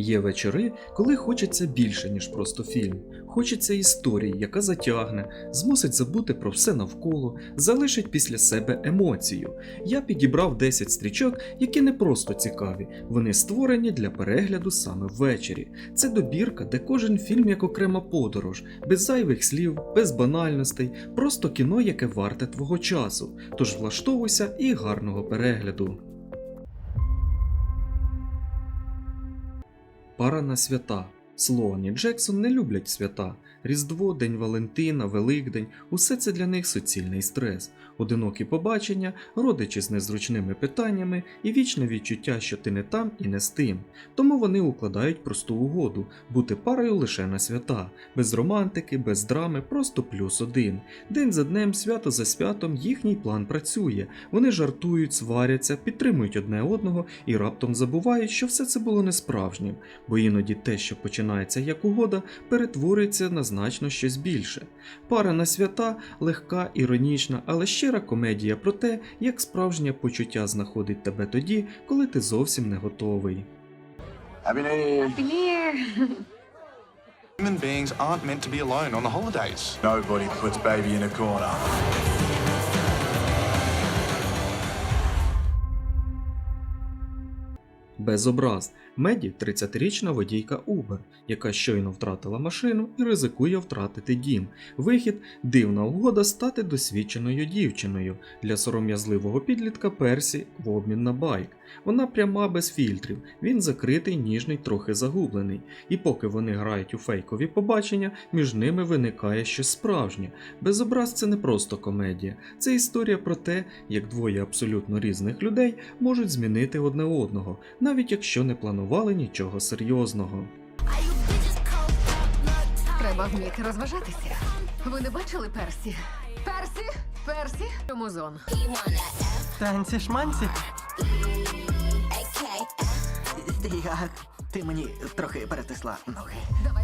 Є вечори, коли хочеться більше, ніж просто фільм. Хочеться історії, яка затягне, змусить забути про все навколо, залишить після себе емоцію. Я підібрав 10 стрічок, які не просто цікаві, вони створені для перегляду саме ввечері. Це добірка, де кожен фільм як окрема подорож, без зайвих слів, без банальностей, просто кіно, яке варте твого часу. Тож влаштовуйся і гарного перегляду. Пара на свята. Слоан і Джексон не люблять свята. Різдво, День Валентина, Великдень усе це для них суцільний стрес, одинокі побачення, родичі з незручними питаннями і вічне відчуття, що ти не там і не з тим. Тому вони укладають просту угоду бути парою лише на свята, без романтики, без драми, просто плюс один. День за днем, свято за святом їхній план працює. Вони жартують, сваряться, підтримують одне одного і раптом забувають, що все це було не справжнім, бо іноді те, що починається як угода, перетворюється на значно щось більше. Пара на свята легка, іронічна, але щира комедія про те, як справжнє почуття знаходить тебе тоді, коли ти зовсім не готовий. Happy New Year. Here. Human beings aren't meant to be alone on the holidays. Nobody puts baby in a corner. Без образ. Меді 30-річна водійка Uber, яка щойно втратила машину і ризикує втратити дім. Вихід дивна угода стати досвідченою дівчиною для сором'язливого підлітка Персі в обмін на байк. Вона пряма без фільтрів, він закритий, ніжний, трохи загублений. І поки вони грають у фейкові побачення, між ними виникає щось справжнє. Безобраз це не просто комедія, це історія про те, як двоє абсолютно різних людей можуть змінити одне одного, навіть якщо не планували нічого серйозного. Треба вміти розважатися. Ви не бачили Персі? Персі? Персі? Музон. Танці шманці. Я... Ти мені трохи перетисла ноги. Давай.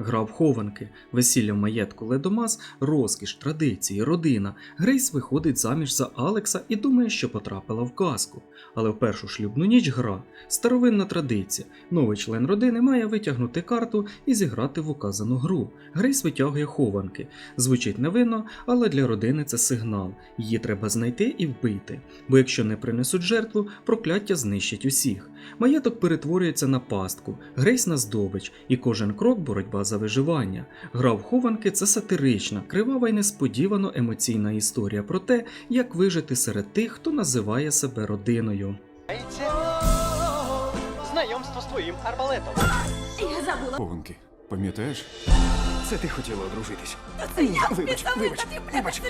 Гра в хованки, весілля в маєтку Ледомас, розкіш, традиції, родина. Грейс виходить заміж за Алекса і думає, що потрапила в казку. Але в першу шлюбну ніч гра старовинна традиція. Новий член родини має витягнути карту і зіграти в указану гру. Грейс витягує хованки. Звучить невинно, але для родини це сигнал. Її треба знайти і вбити. Бо якщо не принесуть жертву, прокляття знищить усіх. Маєток перетворюється на пастку, Грейс на здобич, і кожен крок боротьба за виживання. Гра в хованки це сатирична, кривава й несподівано емоційна історія про те, як вижити серед тих, хто називає себе родиною. Знайомство з твоїм арбалетом. Хованки, пам'ятаєш? Це ти хотіла одружитись. Ні, вибач, вибач, вибач.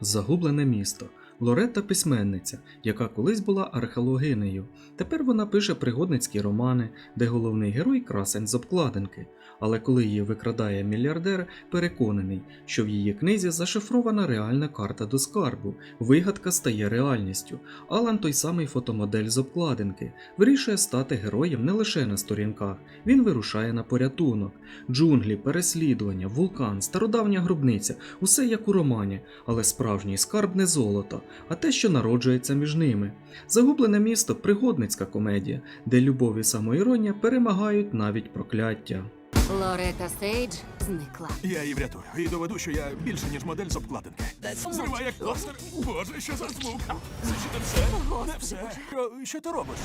Загублене місто. Лоретта письменниця, яка колись була археологинею. Тепер вона пише пригодницькі романи, де головний герой красень з обкладинки. Але коли її викрадає мільярдер, переконаний, що в її книзі зашифрована реальна карта до скарбу, вигадка стає реальністю. Алан, той самий фотомодель з обкладинки, вирішує стати героєм не лише на сторінках. Він вирушає на порятунок. Джунглі, переслідування, вулкан, стародавня гробниця усе як у романі, але справжній скарб не золото, а те, що народжується між ними. Загублене місто пригодницька комедія, де любов і самоіронія перемагають навіть прокляття. Лорета Сейдж зникла. Я її врятую і доведу, що я більше, ніж модель з обкладинки. Зривай як тостер. Боже, що за звук. Не все. Не все. Що, що ти робиш?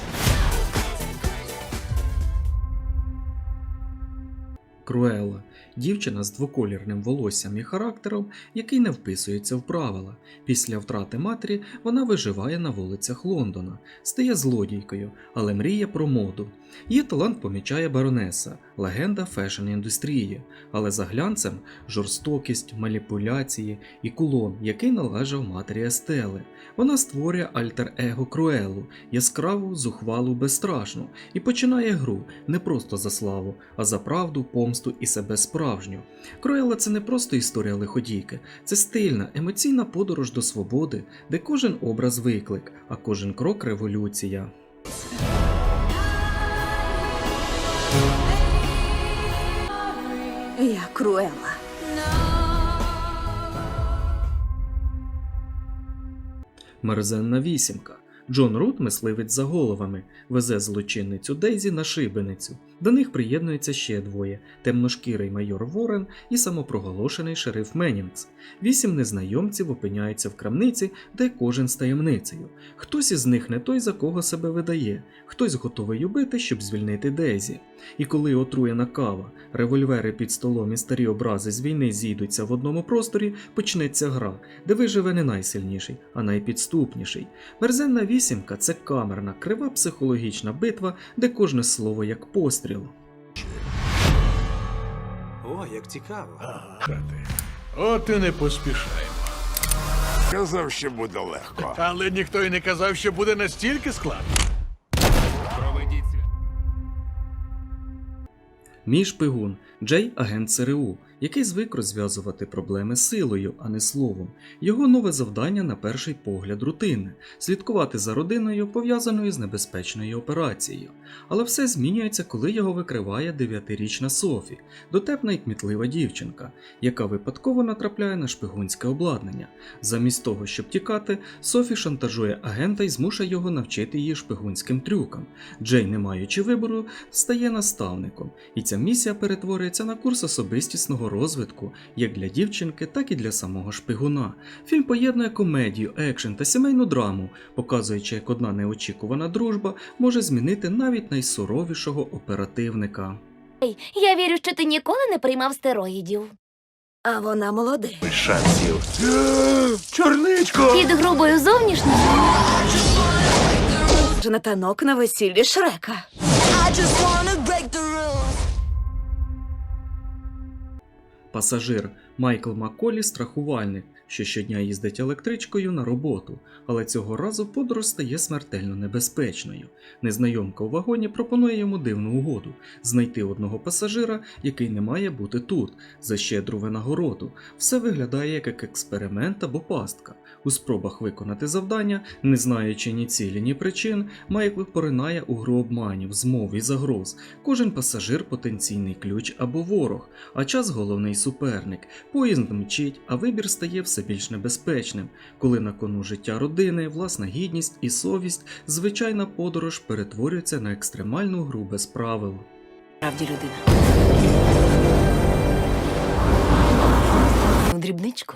Круела дівчина з двоколірним волоссям і характером, який не вписується в правила. Після втрати матері вона виживає на вулицях Лондона, стає злодійкою, але мріє про моду. Її талант помічає баронеса, легенда фешн-індустрії, але за глянцем жорстокість, маніпуляції і кулон, який належав матері Естели. Вона створює альтер-его Круелу, яскраву, зухвалу, безстрашну, і починає гру не просто за славу, а за правду, помсту і себе справжню. Круела це не просто історія лиходійки, це стильна, емоційна подорож до свободи, де кожен образ виклик, а кожен крок революція. Я Круела. Мерзенна вісімка. Джон Рут, мисливець за головами, везе злочинницю Дейзі на шибеницю. До них приєднується ще двоє: темношкірий майор Ворен і самопроголошений шериф Менінгс. Вісім незнайомців опиняються в крамниці, де кожен з таємницею. Хтось із них не той, за кого себе видає, хтось готовий убити, щоб звільнити Дейзі. І коли отруєна кава, револьвери під столом і старі образи з війни зійдуться в одному просторі, почнеться гра, де виживе не найсильніший, а найпідступніший. Мерзенна вісімка це камерна, крива психологічна битва, де кожне слово як постріл. О, як цікаво. От і не поспішаємо. Казав, що буде легко. Але ніхто й не казав, що буде настільки складно. Мій шпигун Джей агент ЦРУ, який звик розв'язувати проблеми силою, а не словом. Його нове завдання на перший погляд рутинне слідкувати за родиною, пов'язаною з небезпечною операцією. Але все змінюється, коли його викриває дев'ятирічна Софі, дотепна і кмітлива дівчинка, яка випадково натрапляє на шпигунське обладнання. Замість того, щоб тікати, Софі шантажує агента і змушує його навчити її шпигунським трюкам. Джей, не маючи вибору, стає наставником, і ця місія перетворюється на курс особистісного розвитку як для дівчинки, так і для самого шпигуна. Фільм поєднує комедію, екшен та сімейну драму, показуючи, як одна неочікувана дружба може змінити навіть найсуровішого оперативника. Ей, Я вірю, що ти ніколи не приймав стероїдів. А вона молодий. Шансів. Під грубою зовнішністю Жена танок на весіллі Шрека. Пасажир Майкл Макколі страхувальник, що щодня їздить електричкою на роботу, але цього разу подорож стає смертельно небезпечною. Незнайомка у вагоні пропонує йому дивну угоду знайти одного пасажира, який не має бути тут, за щедру винагороду. Все виглядає як експеримент або пастка. У спробах виконати завдання, не знаючи ні цілі, ні причин, Майкл поринає у гру обманів, змов і загроз. Кожен пасажир потенційний ключ або ворог, а час головний суперник. Поїзд мчить, а вибір стає все більш небезпечним. Коли на кону життя родини, власна гідність і совість, звичайна подорож перетворюється на екстремальну гру без правил. Правді людина. Дрібничку.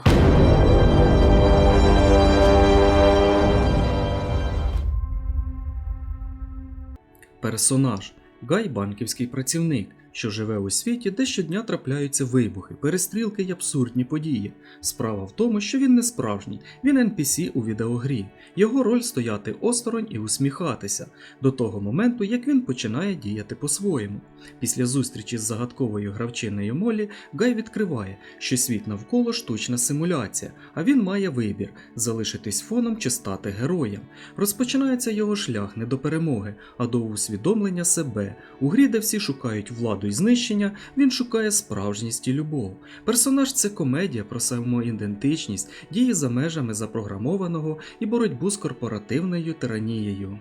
Персонаж Гай банківський працівник, що живе у світі, де щодня трапляються вибухи, перестрілки й абсурдні події. Справа в тому, що він не справжній, він NPC у відеогрі. Його роль стояти осторонь і усміхатися до того моменту, як він починає діяти по-своєму. Після зустрічі з загадковою гравчиною Молі Гай відкриває, що світ навколо штучна симуляція, а він має вибір залишитись фоном чи стати героєм. Розпочинається його шлях не до перемоги, а до усвідомлення себе. У грі, де всі шукають владу і знищення, він шукає справжність і любов. Персонаж це комедія про самоідентичність, дії за межами запрограмованого і боротьбу з корпоративною тиранією.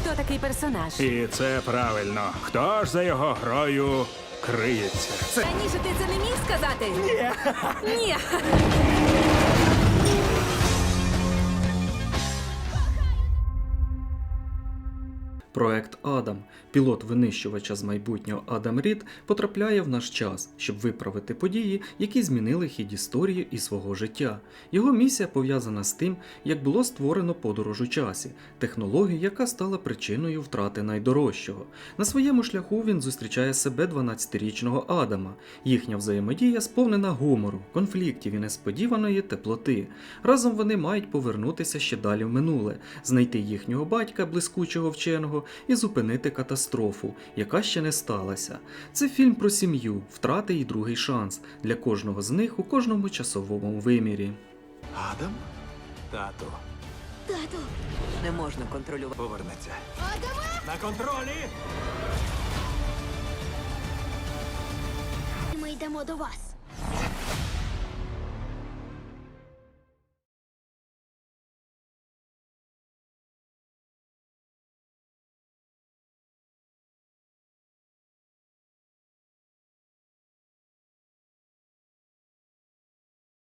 Хто такий персонаж? І це правильно. Хто ж за його грою криється? Раніше ти це не міг сказати? Ні. Ні. Проект Адам, пілот винищувача з майбутнього Адам Рід, потрапляє в наш час, щоб виправити події, які змінили хід історії і свого життя. Його місія пов'язана з тим, як було створено подорож у часі, технологію, яка стала причиною втрати найдорожчого. На своєму шляху він зустрічає себе 12-річного Адама. Їхня взаємодія сповнена гумору, конфліктів і несподіваної теплоти. Разом вони мають повернутися ще далі в минуле, знайти їхнього батька, блискучого вченого, і зупинити катастрофу, яка ще не сталася. Це фільм про сім'ю, втрати і другий шанс для кожного з них у кожному часовому вимірі. Адам? Тато. Не можна контролювати. Повернеться. На контролі! ми йдемо до вас.